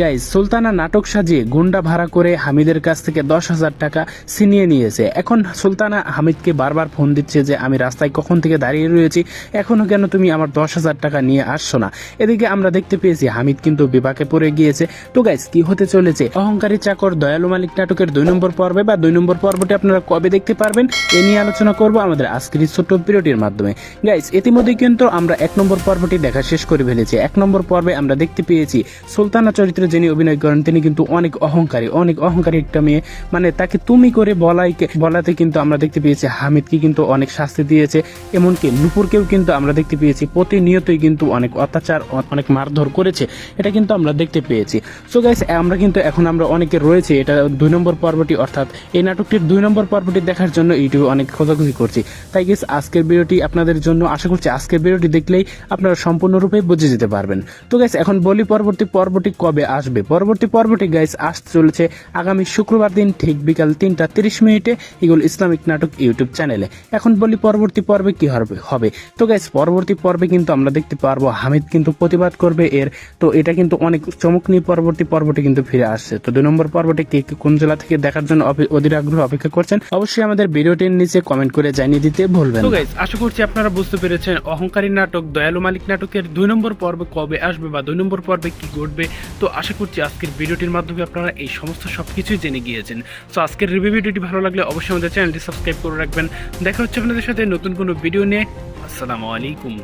Guys, Sultana নাটক সাজিয়ে গুন্ডা ভাড়া করে হামিদের কাছ থেকে দশ হাজার টাকা ছিনিয়ে নিয়েছে। এখন সুলতানা হামিদকে বারবার ফোন দিচ্ছে যে, আমি রাস্তায় কখন থেকে দাঁড়িয়ে রয়েছি? এখনও কেন তুমি আমার দশ হাজার টাকা নিয়ে আসছো না? এদিকে আমরা দেখতে পেয়েছি, হামিদ কিন্তু বিপাকে পড়ে গিয়েছে। তো গাইজ, কি হতে চলেছে? অহংকারী চাকর দয়ালু মালিক নাটকের দুই নম্বর পর্বে বা দুই নম্বর পর্বটি আপনারা কবে দেখতে পারবেন, এ নিয়ে আলোচনা করব আমাদের আজকের ছোট্ট ভিডিওটির মাধ্যমে। গাইজ, ইতিমধ্যেই কিন্তু আমরা এক নম্বর পর্বটি দেখা শেষ করে ফেলেছি। এক নম্বর পর্বে আমরা দেখতে পেয়েছি, সুলতানা চরিত্রে যিনি অভিনয় করেন, তিনি কিন্তু অনেক অহংকারী অনেক অহংকারী একটা মেয়ে। মানে তাকে তুমি করে বলাই বলাতে কিন্তু আমরা দেখতে পেয়েছি হামিদকে কিন্তু অনেক শাস্তি দিয়েছে, এমনকি নুপুরকেও কিন্তু আমরা দেখতে পেয়েছি। প্রতিনিয়তই কিন্তু অনেক অত্যাচার, অনেক মারধর করেছে, এটা কিন্তু আমরা দেখতে পেয়েছি। সো গাইস আমরা কিন্তু এখন আমরা অনেকে রয়েছে, এটা দুই নম্বর পর্বটি, অর্থাৎ এই নাটকটির দুই নম্বর পর্বটি দেখার জন্য ইউটিউবে অনেক খোঁজাখুঁজি করছি। তাই গেস আজকের ভিডিওটি আপনাদের জন্য আশা করছি আজকের ভিডিওটি দেখলেই আপনারা সম্পূর্ণরূপে বুঝে যেতে পারবেন। তো গাইস এখন বলি পরবর্তী পর্বটি কবে আসবে। পরবর্তী পর্বটি গাইস আসতে চলেছে আগামী শুক্রবার দিন ঠিক বিকাল তিনটা তিরিশ মিনিটে ইগুল ইসলামিক নাটক ইউটিউব চ্যানেলে। এখন বলি পরবর্তী পর্বে কি হবে হবে। তো গাইস পরবর্তী পর্বে কিন্তু আমরা দেখতে পারব হামিদ কিন্তু প্রতিবাদ করবে এর। তো এটা কিন্তু অনেক চমক নিয়ে পরবর্তী পর্বটি কিন্তু ফিরে আসছে। তো দুই নম্বর পর্বটি কে কে কোন জেলা থেকে দেখার জন্য অধীর আগ্রহ অপেক্ষা করছেন অবশ্যই আমাদের ভিডিওটির নিচে কমেন্ট করে জানিয়ে দিতে ভুলবেন তো গাইজ আশা করছি আপনারা বুঝতে পেরেছেন অহংকারী নাটক দয়ালু মালিক নাটকের দুই নম্বর পর্বে কবে আসবে বা দুই নম্বর পর্বে কি ঘটবে। তো আশা করছি আজকের ভিডিওটির মাধ্যমে আপনারা এই সমস্ত সব কিছুই জেনে গিয়েছেন। সো আজকের রিভিউ ভিডিওটি ভালো লাগলে অবশ্যই আমাদের চ্যানেলটি সাবস্ক্রাইব করে রাখবেন। দেখা হচ্ছে আপনাদের সাথে নতুন কোনো ভিডিও নিয়ে। আসসালামু আলাইকুম।